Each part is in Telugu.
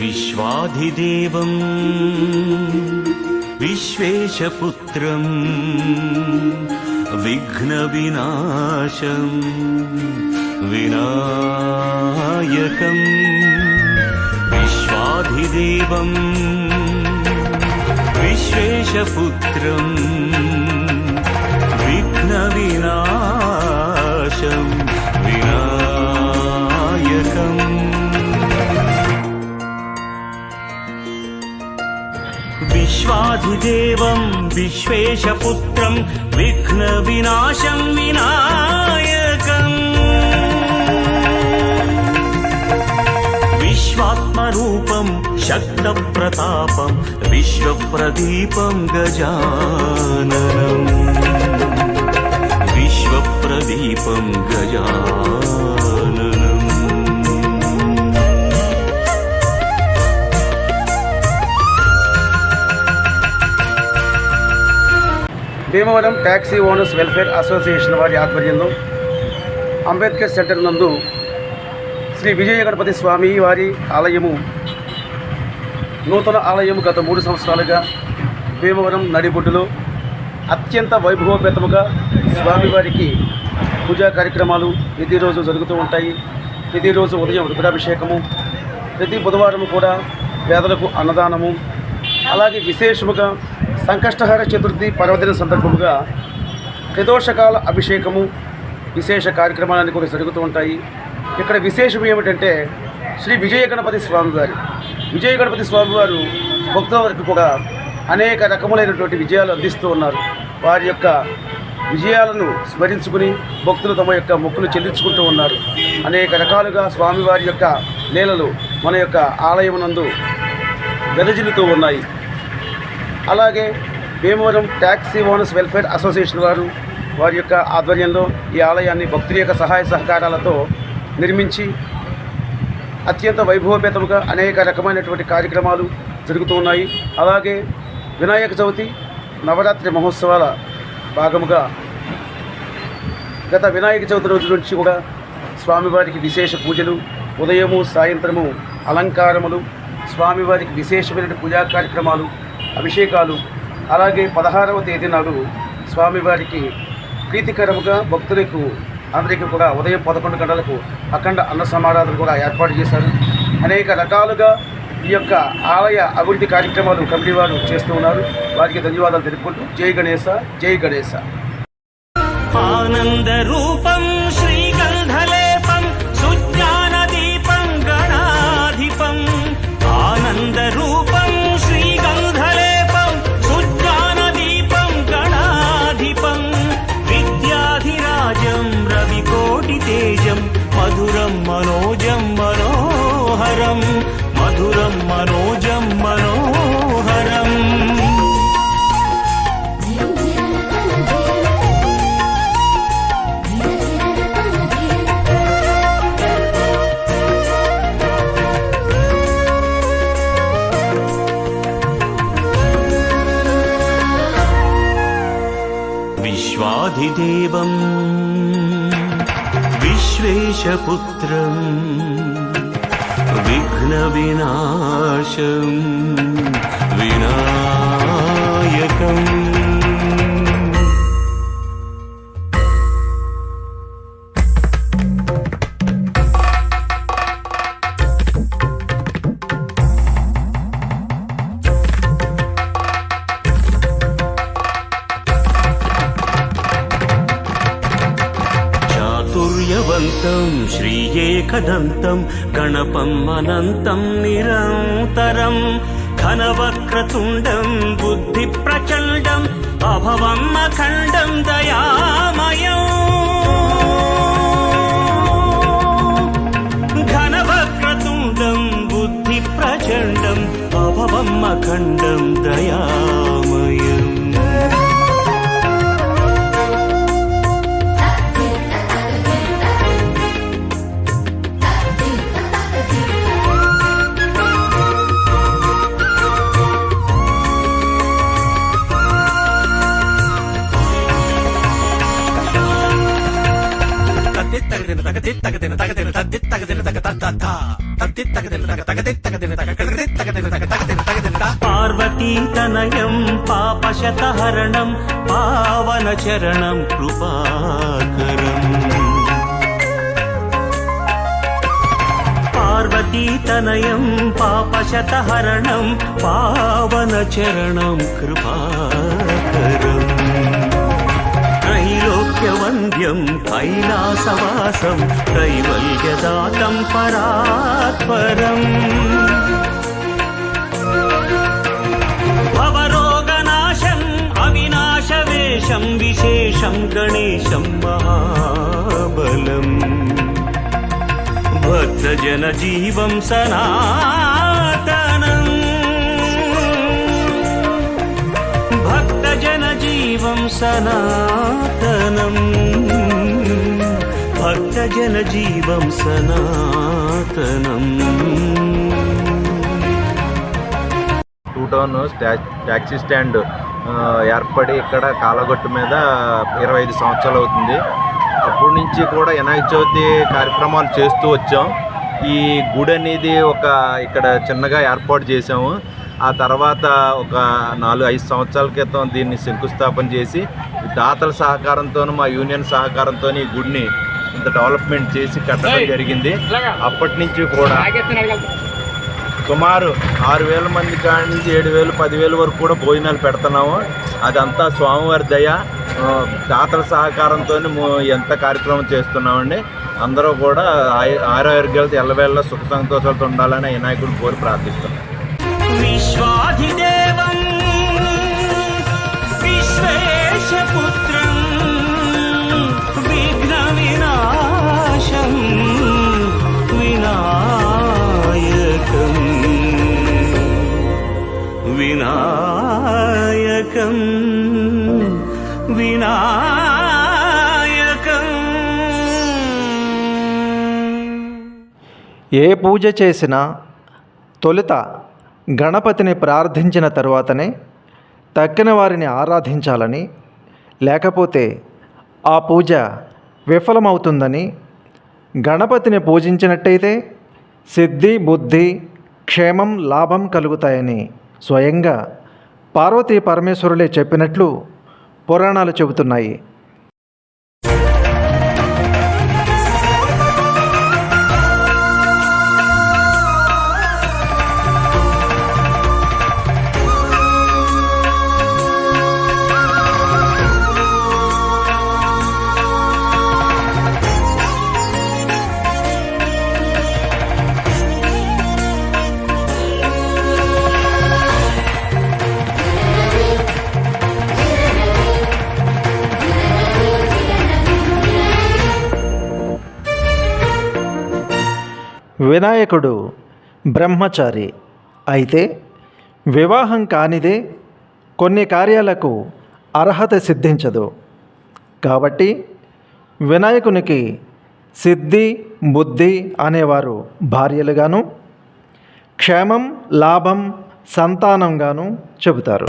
विश्वाधिदेवम् विश्वेशपुत्रम् विघ्नविनाशम् विनायकम् विश्वाधिदेवम् विश्वेशपुत्रम् विघ्नविनाशम् विश्वाधिदेवं विश्वेशपुत्रं विघ्नविनाशं विनायकम् विश्वात्मरूपं शक्तप्रतापं विश्वप्रदीपं गजाननम् विश्वप्रदीपं गजाननम् Bhimavaram taxi owners welfare association వారి ఆధ్వర్యంలో అంబేద్కర్ సెంటర్ నందు శ్రీ విజయ గణపతి స్వామి వారి ఆలయము నూతన ఆలయం గత మూడు సంవత్సరాలుగా భీమవరం నడిబొడ్డులో అత్యంత వైభవపేతముగా స్వామివారికి పూజా కార్యక్రమాలు ప్రతిరోజు జరుగుతూ ఉంటాయి. ప్రతిరోజు ఉదయం రుద్రాభిషేకము ప్రతి బుధవారం కూడా పేదలకు అన్నదానము అలాగే విశేషముగా సంకష్టహర చతుర్థి పర్వదిన సందర్భముగా ప్రదోషకాల అభిషేకము విశేష కార్యక్రమాలన్నీ కూడా జరుగుతూ ఉంటాయి. ఇక్కడ విశేషం ఏమిటంటే శ్రీ విజయ గణపతి స్వామివారు. విజయ గణపతి స్వామివారు భక్తుల వరకు కూడా అనేక రకములైనటువంటి విజయాలు అందిస్తూ ఉన్నారు. వారి యొక్క విజయాలను స్మరించుకుని భక్తులు తమ యొక్క మొక్కులు చెల్లించుకుంటూ ఉన్నారు. అనేక రకాలుగా స్వామివారి యొక్క లీలలు మన యొక్క ఆలయమునందు వెదజిల్లుతూ ఉన్నాయి. అలాగే Bhimavaram taxi owners welfare association వారు వారి యొక్క ఆధ్వర్యంలో ఈ ఆలయాన్ని భక్తుల యొక్క సహాయ సహకారాలతో నిర్మించి అత్యంత వైభవపేతముగా అనేక రకమైనటువంటి కార్యక్రమాలు జరుగుతూ ఉన్నాయి. అలాగే వినాయక చవితి నవరాత్రి మహోత్సవాల భాగముగా గత వినాయక చవితి రోజు నుంచి కూడా స్వామివారికి విశేష పూజలు ఉదయము సాయంత్రము అలంకారములు స్వామివారికి విశేషమైన పూజా కార్యక్రమాలు అభిషేకాలు. అలాగే పదహారవ తేదీ నాడు స్వామివారికి ప్రీతికరముగా భక్తులకు అందరికీ కూడా ఉదయం పదకొండు గంటలకు అఖండ అన్న సమారాధన కూడా ఏర్పాటు చేశారు. అనేక రకాలుగా ఈ యొక్క ఆలయ అభివృద్ధి కార్యక్రమాలు కమిటీ వారు చేస్తూ ఉన్నారు. వారికి ధన్యవాదాలు తెలుపుకుంటూ జై గణేశ జై గణేశ. ఆనంద రూప आदिदेवम्। विश्वेशपुत्रम्। विघ्नविनाशम्। विना గుణవంతం శ్రీ ఏకదంతం గణపం అనంతం నిరంతరం ఘనవక్రతుండం బుద్ధి ప్రచండం అభవం అఖండం దయామయం. ఘనవక్రతుండం బుద్ధి ప్రచండం అభవం అఖండం దయా పార్వతీతనయం పాపశతహరణం పావనచరణం కృపాకరం. పార్వతీతనయం పాపశతహరణం పావనచరణం కృపాకరం. त्रैलोक्यवन्द्यं कैलासवासं कैवल्यदातं परात्परम् भवरोगनाशम् अविनाशवेशं विशेषं गणेशं महाबलम् भक्तजनजीवं सनातनम् జన జీవం సనాతనం. భక్త జన జీవం సనాతనం. టూ టౌన్ ట్యాక్సీ స్టాండ్ ఏర్పడి ఇక్కడ కాలగొట్టు మీద ఇరవై ఐదు సంవత్సరాలు అవుతుంది. అప్పటి నుంచి కూడా వినాయక చవితి కార్యక్రమాలు చేస్తూ వచ్చాం. ఈ గుడి అనేది ఒక ఇక్కడ చిన్నగా ఏర్పాటు చేసాము ఆ తర్వాత ఒక నాలుగు ఐదు సంవత్సరాల క్రితం దీన్ని శంకుస్థాపన చేసి దాతల సహకారంతో మా యూనియన్ సహకారంతో ఈ గుడిని ఇంత డెవలప్మెంట్ చేసి కట్టడం జరిగింది. అప్పటి నుంచి కూడా సుమారు ఆరు వేల మంది కాడి నుంచి ఏడు వేలు పదివేలు వరకు కూడా భోజనాలు పెడుతున్నాము. అదంతా స్వామివారి దయ. దాతల సహకారంతో ఎంత కార్యక్రమం చేస్తున్నామండి. అందరూ కూడా ఆరోగ్యాలతో ఎల్లవేళ్ళ సుఖ సంతోషాలతో ఉండాలని ఈ నాయకుడు కోరి ప్రార్థిస్తున్నాం. विश्वाधिदेवं विश्वेशपुत्रं विघ्नविनाशं विनायकम् विनायकं विनायकम् ఏ పూజ చేసినా తొలుత గణపతిని ప్రార్థించిన తరువాతనే తక్కిన వారిని ఆరాధించాలని లేకపోతే ఆ పూజ విఫలమవుతుందని గణపతిని పూజించినట్టయితే సిద్ధి బుద్ధి క్షేమం లాభం కలుగుతాయని స్వయంగా పార్వతీ పరమేశ్వరులే చెప్పినట్లు పురాణాలు చెబుతున్నాయి. వినాయకుడు బ్రహ్మచారి. అయితే వివాహం కానిదే కొన్ని కార్యాలకు అర్హత సిద్ధించదు. కాబట్టి వినాయకునికి సిద్ధి బుద్ధి అనేవారు భార్యలుగాను క్షేమం లాభం సంతానంగాను చెబుతారు.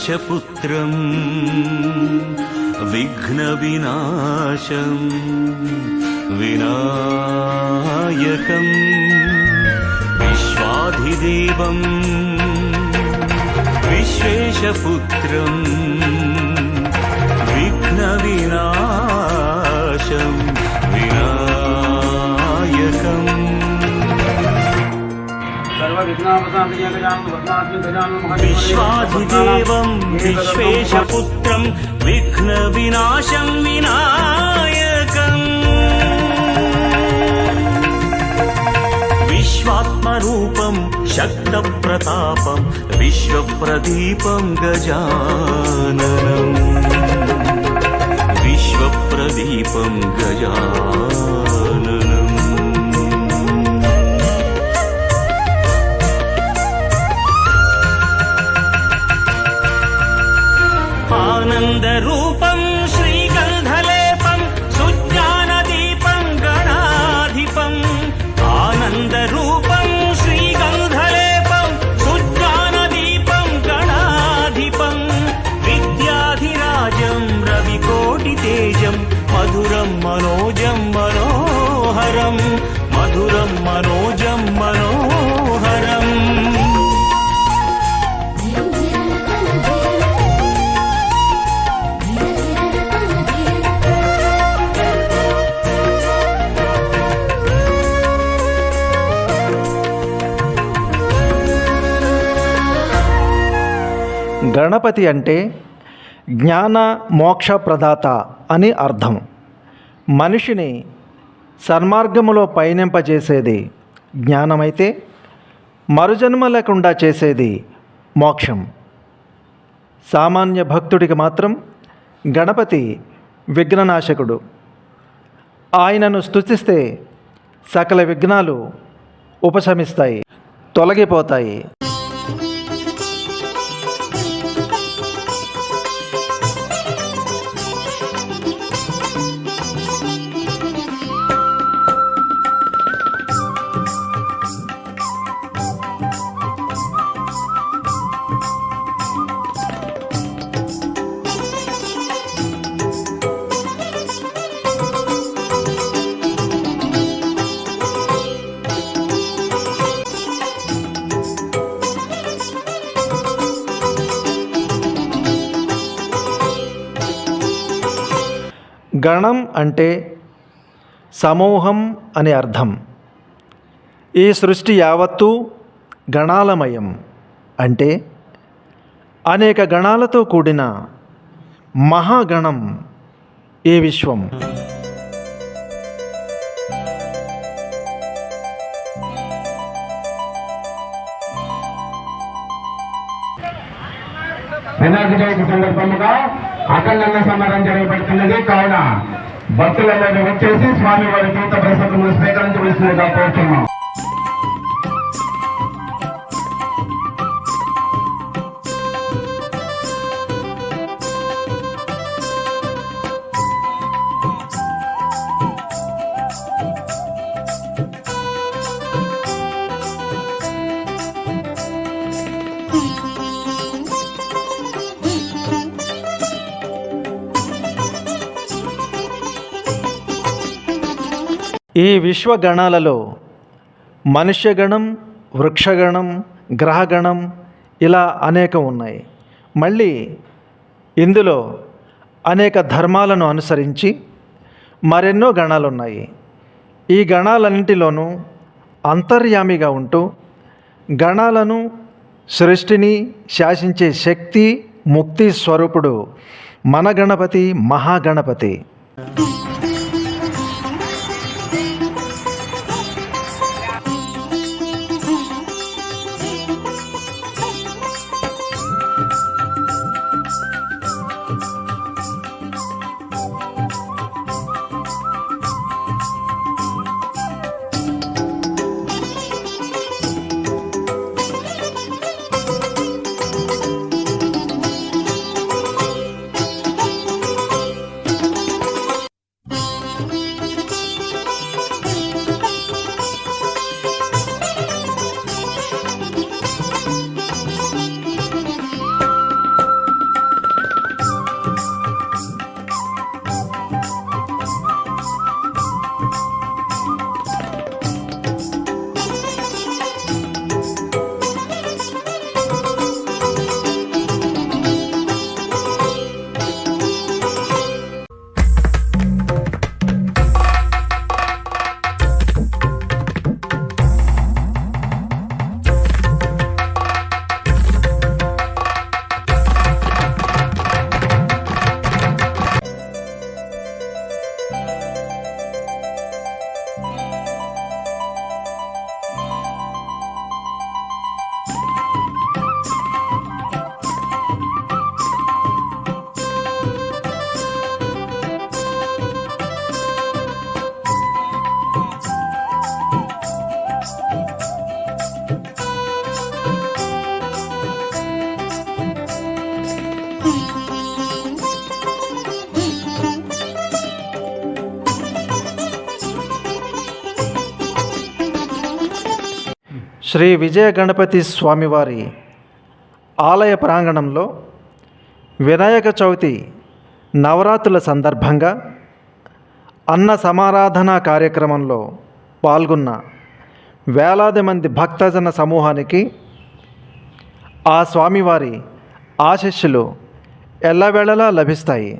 विश्वेशपुत्रं विघ्नविनाशं विनायकं विश्वाधिदेवं विश्वेशपुत्रं విశ్వాధిదేవం విశ్వేశపుత్రం విఘ్న వినాశం వినాయకం విశ్వాత్మరూపం శక్త ప్రతాపం విశ్వప్రదీపం గజాననం విశ్వప్రదీపం గజాన आनन्दरूपम् श्रीगन्धलेपम् सुज्ञानदीपम् गणाधिपम् आनन्दरूपम् श्रीगन्धलेपम् सुज्ञानदीपम् गणाधिपम् विद्याधिराजम् रविकोटितेजम् मधुरम् मनोजम् मनोहरम् मधुरम् मनोजम् గణపతి అంటే జ్ఞాన మోక్ష ప్రదాత అని అర్థం. మనిషిని సన్మార్గములో పయనింపజేసేది జ్ఞానమైతే మరుజన్మ లేకుండా చేసేది మోక్షం. సామాన్య భక్తుడికి మాత్రం గణపతి విఘ్ననాశకుడు. ఆయనను స్థుతిస్తే సకల విఘ్నాలు ఉపశమిస్తాయి తొలగిపోతాయి. గణం అంటే సమూహం అని అర్థం. ఈ సృష్టి యావత్తు గణాలమయం అంటే అనేక గణాలతో కూడిన మహాగణం ఈ విశ్వం. వినాయక చవితి అఖండంగా సంబరం జరగబడుతున్నది. కావున భక్తులందరూ వచ్చేసి స్వామి వారి తీర్థ ప్రసాదములు స్వీకరించవలసిందిగా కోరుతున్నాం. ఈ విశ్వగణాలలో మనుష్యగణం వృక్షగణం గ్రహగణం ఇలా అనేకం ఉన్నాయి. మళ్ళీ ఇందులో అనేక ధర్మాలను అనుసరించి మరెన్నో గణాలు ఉన్నాయి ఈ గణాలన్నింటిలోనూ అంతర్యామిగా ఉంటూ గణాలను సృష్టిని శాసించే శక్తి ముక్తి స్వరూపుడు మన గణపతి మహాగణపతి. శ్రీ విజయ గణపతి స్వామివారి ఆలయ ప్రాంగణంలో వినాయక చవితి నవరాత్రుల సందర్భంగా అన్న సమారాధన కార్యక్రమంలో పాల్గొన్న వేలాది మంది భక్తజన సమూహానికి ఆ స్వామివారి ఆశీస్సులు ఎల్లవేళలా లభిస్తాయి.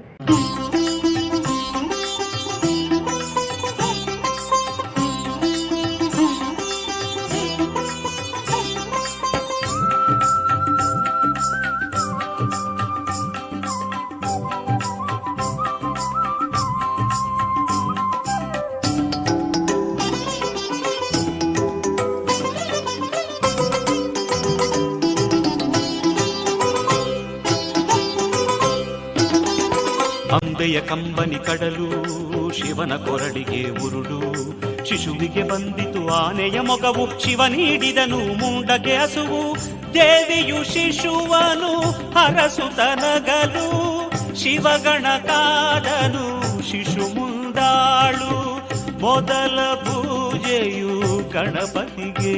ಕಂಬನಿ ಕಡಲು ಶಿವನ ಕೊರಡಿಗೆ ಉರುಳು ಶಿಶುವಿಗೆ ಬಂದಿತು ಆನೆಯ ಮೊಗವು, ಶಿವ ನೀಡಿದನು ಮುಂಡಗೆ ಹಸುವು. ದೇವಿಯು ಶಿಶುವನು ಹರಸುತನಗಲು ಶಿವಗಣ ಕಾದನು, ಶಿಶು ಮುಂದಾಳು. ಮೊದಲ ಪೂಜೆಯು ಗಣಪತಿಗೆ.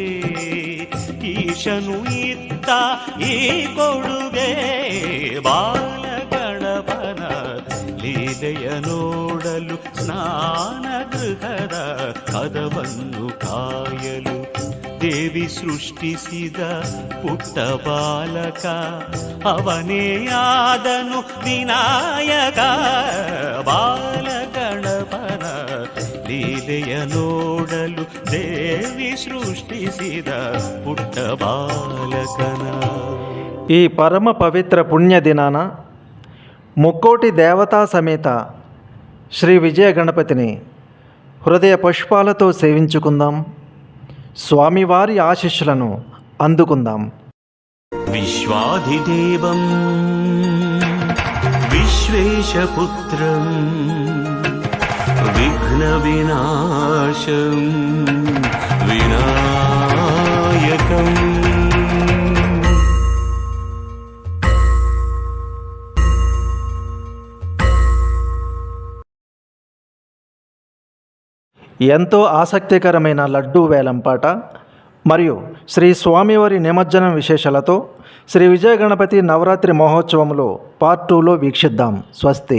ಈಶನು ಇತ್ತ ಈ ಕೊಡುಗೆ ಬಾಲ ಗಣಪನ ಲೀಲೆಯ ನೋಡಲು ಸ್ನಾನಗೃಹದ ಕದವನ್ನು ಕಾಯಲು ದೇವಿ ಸೃಷ್ಟಿಸಿದ ಪುಟ್ಟ ಬಾಲಕ ಅವನೇಯಾದನು ವಿನಾಯಕ. ಬಾಲಗಣಪನ ಲೀಲೆಯ ನೋಡಲು ದೇವಿ ಸೃಷ್ಟಿಸಿದ ಪುಟ್ಟ ಬಾಲಕನ. ಈ ಪರಮ ಪವಿತ್ರ ಪುಣ್ಯ ದಿನಾನ ముక్కోటి దేవతా సమేత శ్రీ విజయ గణపతిని హృదయ పుష్పాలతో సేవించుకుందాం. స్వామివారి ఆశీస్సులను అందుకుందాం. విశ్వాధిదేవం విశ్వేశపుత్రం విఘ్న వినాశం వినా ఎంతో ఆసక్తికరమైన లడ్డూ వేలంపాట మరియు శ్రీ స్వామివారి నిమజ్జనం విశేషాలతో శ్రీ విజయ గణపతి నవరాత్రి మహోత్సవంలో పార్ట్ టూలో వీక్షిద్దాం. స్వస్తి.